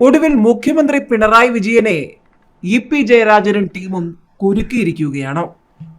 ഒടുവിൽ മുഖ്യമന്ത്രി പിണറായി വിജയനെ ഇ പി ജയരാജനും ടീമും കുരുക്കിയിരിക്കുകയാണ്.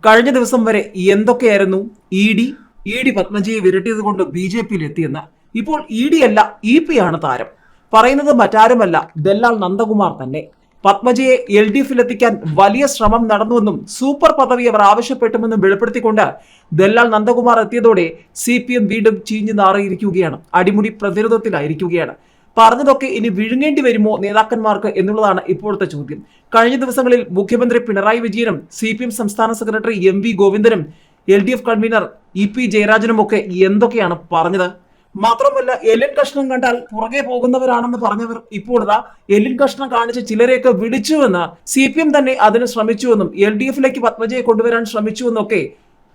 കഴിഞ്ഞ ദിവസം വരെ എന്തൊക്കെയായിരുന്നു ഇ ഡി? ഇ ഡി പത്മജിയെ വിരട്ടിയത് കൊണ്ട് ബി ജെ പിയിൽ എത്തിയെന്ന് ഇപ്പോൾ ഇ ഡി അല്ല ഇ പി ആണ് താരം. പറയുന്നത് മറ്റാരുമല്ല ദല്ലാൽ നന്ദകുമാർ തന്നെ. പത്മജിയെ എൽ ഡി എഫിൽ എത്തിക്കാൻ വലിയ ശ്രമം നടന്നുവെന്നും സൂപ്പർ പദവി അവർ ആവശ്യപ്പെട്ടുമെന്നും വെളിപ്പെടുത്തിക്കൊണ്ട് ദല്ലാൽ നന്ദകുമാർ എത്തിയതോടെ സി പി എം വീണ്ടും ചീഞ്ഞു നാറിയിരിക്കുകയാണ്. അടിമുടി പ്രതിരോധത്തിലായിരിക്കുകയാണ്. പറഞ്ഞതൊക്കെ ഇനി വിഴുങ്ങേണ്ടി വരുമോ നേതാക്കന്മാർക്ക് എന്നുള്ളതാണ് ഇപ്പോഴത്തെ ചോദ്യം. കഴിഞ്ഞ ദിവസങ്ങളിൽ മുഖ്യമന്ത്രി പിണറായി വിജയനും സി പി എം സംസ്ഥാന secretary M V ഗോവിന്ദനും L D F convener E P ജയരാജനും ഒക്കെ എന്തൊക്കെയാണ് പറഞ്ഞത്? മാത്രമല്ല എല്ലിൻ കഷ്ണം കണ്ടാൽ പുറകെ പോകുന്നവരാണെന്ന് പറഞ്ഞവർ ഇപ്പോൾ ഇതാ എല്ലിൻ കഷ്ണം കാണിച്ച് ചിലരെയൊക്കെ വിളിച്ചുവെന്ന് സി പി എം തന്നെ അതിന് ശ്രമിച്ചുവെന്നും എൽ ഡി എഫിലേക്ക് പത്മജയെ കൊണ്ടുവരാൻ ശ്രമിച്ചുവെന്നൊക്കെ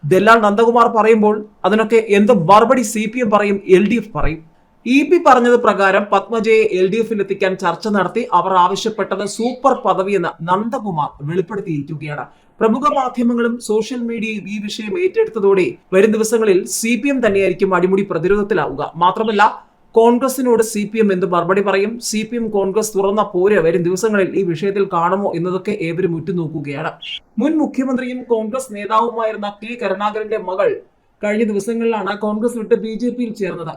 ദല്ലാൽ നന്ദകുമാർ പറയുമ്പോൾ അതിനൊക്കെ എന്ത് മറുപടി സി പി എം പറയും എൽ ഡി എഫ് പറയും. ഇ പി പറഞ്ഞത് പ്രകാരം പത്മജയെ എൽ ഡി എഫിൽ എത്തിക്കാൻ ചർച്ച നടത്തി അവർ ആവശ്യപ്പെട്ടത് സൂപ്പർ പദവിയെന്ന് നന്ദകുമാർ വെളിപ്പെടുത്തിയിരിക്കുകയാണ്. പ്രമുഖ മാധ്യമങ്ങളും സോഷ്യൽ മീഡിയയും ഈ വിഷയം ഏറ്റെടുത്തതോടെ വരും ദിവസങ്ങളിൽ സി പി എം തന്നെയായിരിക്കും അടിമുടി പ്രതിരോധത്തിലാവുക. മാത്രമല്ല കോൺഗ്രസിനോട് സി പി എം എന്ത് മറുപടി പറയും? സി പി എം കോൺഗ്രസ് തുറന്ന പോര് വരും ദിവസങ്ങളിൽ ഈ വിഷയത്തിൽ കാണുമോ എന്നതൊക്കെ ഏവരും ഉറ്റുനോക്കുകയാണ്. മുൻ മുഖ്യമന്ത്രിയും കോൺഗ്രസ് നേതാവുമായിരുന്ന കെ കരുണാകരന്റെ മകൾ കഴിഞ്ഞ ദിവസങ്ങളിലാണ് കോൺഗ്രസ് വിട്ട് ബി ജെ പിയിൽ ചേർന്നത്.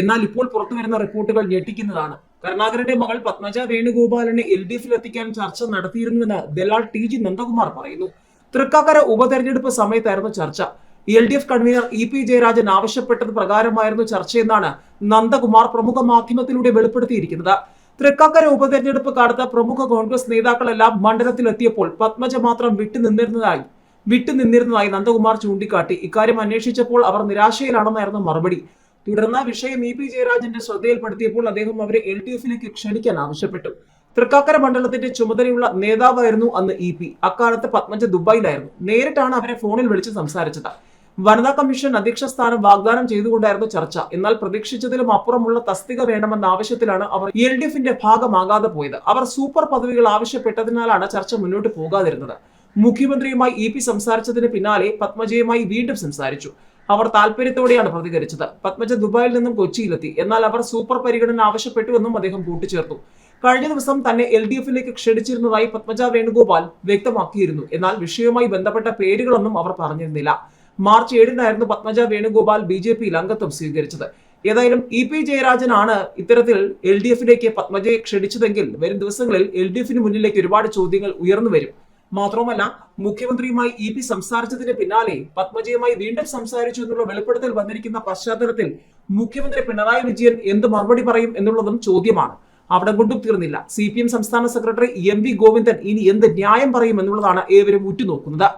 എന്നാൽ ഇപ്പോൾ പുറത്തു വരുന്ന റിപ്പോർട്ടുകൾ ഞെട്ടിക്കുന്നതാണ്. കരുണാകരന്റെ മകൾ പത്മജ വേണുഗോപാലിനെ എൽ ഡി എഫിൽ എത്തിക്കാൻ ചർച്ച നടത്തിയിരുന്നുവെന്ന് ദലാൽ ടി ജി നന്ദകുമാർ പറയുന്നു. തൃക്കാക്കര ഉപതെരഞ്ഞെടുപ്പ് സമയത്തായിരുന്നു ചർച്ച. L D F convener E P Jayarajan ആവശ്യപ്പെട്ടത് പ്രകാരമായിരുന്നു ചർച്ചയെന്നാണ് നന്ദകുമാർ പ്രമുഖ മാധ്യമത്തിലൂടെ വെളിപ്പെടുത്തിയിരിക്കുന്നത്. തൃക്കാക്കര ഉപതെരഞ്ഞെടുപ്പ് കാലത്ത് പ്രമുഖ കോൺഗ്രസ് നേതാക്കളെല്ലാം മണ്ഡലത്തിലെത്തിയപ്പോൾ പത്മജ മാത്രം വിട്ടുനിന്നിരുന്നതായി വിട്ടുനിന്നിരുന്നതായി നന്ദകുമാർ ചൂണ്ടിക്കാട്ടി. ഇക്കാര്യം അന്വേഷിച്ചപ്പോൾ അവർ നിരാശയിലാണെന്നായിരുന്നു മറുപടി. തുടർന്ന് വിഷയം ഇ പി ജയരാജന്റെ ശ്രദ്ധയിൽപ്പെടുത്തിയപ്പോൾ അദ്ദേഹം അവരെ എൽ ഡി എഫിലേക്ക് ക്ഷണിക്കാൻ ആവശ്യപ്പെട്ടു. തൃക്കാക്കര മണ്ഡലത്തിന്റെ ചുമതലയുള്ള നേതാവായിരുന്നു അന്ന് ഇ പി. അക്കാലത്ത് പത്മജ ദുബായിലായിരുന്നു. നേരിട്ടാണ് അവരെ ഫോണിൽ വിളിച്ച് സംസാരിച്ചത്. വനിതാ കമ്മീഷൻ അധ്യക്ഷ സ്ഥാനം വാഗ്ദാനം ചെയ്തുകൊണ്ടായിരുന്നു ചർച്ച. എന്നാൽ പ്രതീക്ഷിച്ചതിലും അപ്പുറമുള്ള തസ്തിക വേണമെന്ന ആവശ്യത്തിലാണ് അവർ എൽ ഡി എഫിന്റെ ഭാഗമാകാതെ പോയത്. അവർ സൂപ്പർ പദവികൾ ആവശ്യപ്പെട്ടതിനാലാണ് ചർച്ച മുന്നോട്ട് പോകാതിരുന്നത്. മുഖ്യമന്ത്രിയുമായി ഇ പി സംസാരിച്ചതിന് പിന്നാലെ പത്മജയുമായി വീണ്ടും സംസാരിച്ചു. അവർ താല്പര്യത്തോടെയാണ് പ്രതികരിച്ചത്. പത്മജ ദുബായിൽ നിന്നും കൊച്ചിയിലെത്തി. എന്നാൽ അവർ സൂപ്പർ പരിഗണന ആവശ്യപ്പെട്ടുവെന്നും അദ്ദേഹം കൂട്ടിച്ചേർത്തു. കഴിഞ്ഞ ദിവസം തന്നെ എൽ ഡി എഫിലേക്ക് ക്ഷണിച്ചിരുന്നതായി പത്മജ വേണുഗോപാൽ വ്യക്തമാക്കിയിരുന്നു. എന്നാൽ വിഷയവുമായി ബന്ധപ്പെട്ട പേരുകളൊന്നും അവർ പറഞ്ഞിരുന്നില്ല. മാർച്ച് ഏഴിനായിരുന്നു പത്മജ വേണുഗോപാൽ ബി ജെ പിയിൽ അംഗത്വം സ്വീകരിച്ചത്. ഏതായാലും ഇ പി ജയരാജനാണ് ഇത്തരത്തിൽ എൽ ഡി എഫിലേക്ക് പത്മജയെ ക്ഷണിച്ചതെങ്കിൽ വരും ദിവസങ്ങളിൽ എൽ ഡി എഫിന് മുന്നിലേക്ക് ഒരുപാട് ചോദ്യങ്ങൾ ഉയർന്നു വരും. മാത്രവുമല്ല മുഖ്യമന്ത്രിയുമായി ഇ പി സംസാരിച്ചതിന് പിന്നാലെ പത്മജയുമായി വീണ്ടും സംസാരിച്ചു എന്നുള്ള വെളിപ്പെടുത്തൽ വന്നിരിക്കുന്ന പശ്ചാത്തലത്തിൽ മുഖ്യമന്ത്രി പിണറായി വിജയൻ എന്ത് മറുപടി പറയും എന്നുള്ളതും ചോദ്യമാണ്. അവിടെ കൊണ്ടും തീർന്നില്ല. സി പി എം സംസ്ഥാന സെക്രട്ടറി എം വി ഗോവിന്ദൻ ഇനി എന്ത് ന്യായം പറയും എന്നുള്ളതാണ് ഏവരും ഉറ്റുനോക്കുന്നത്.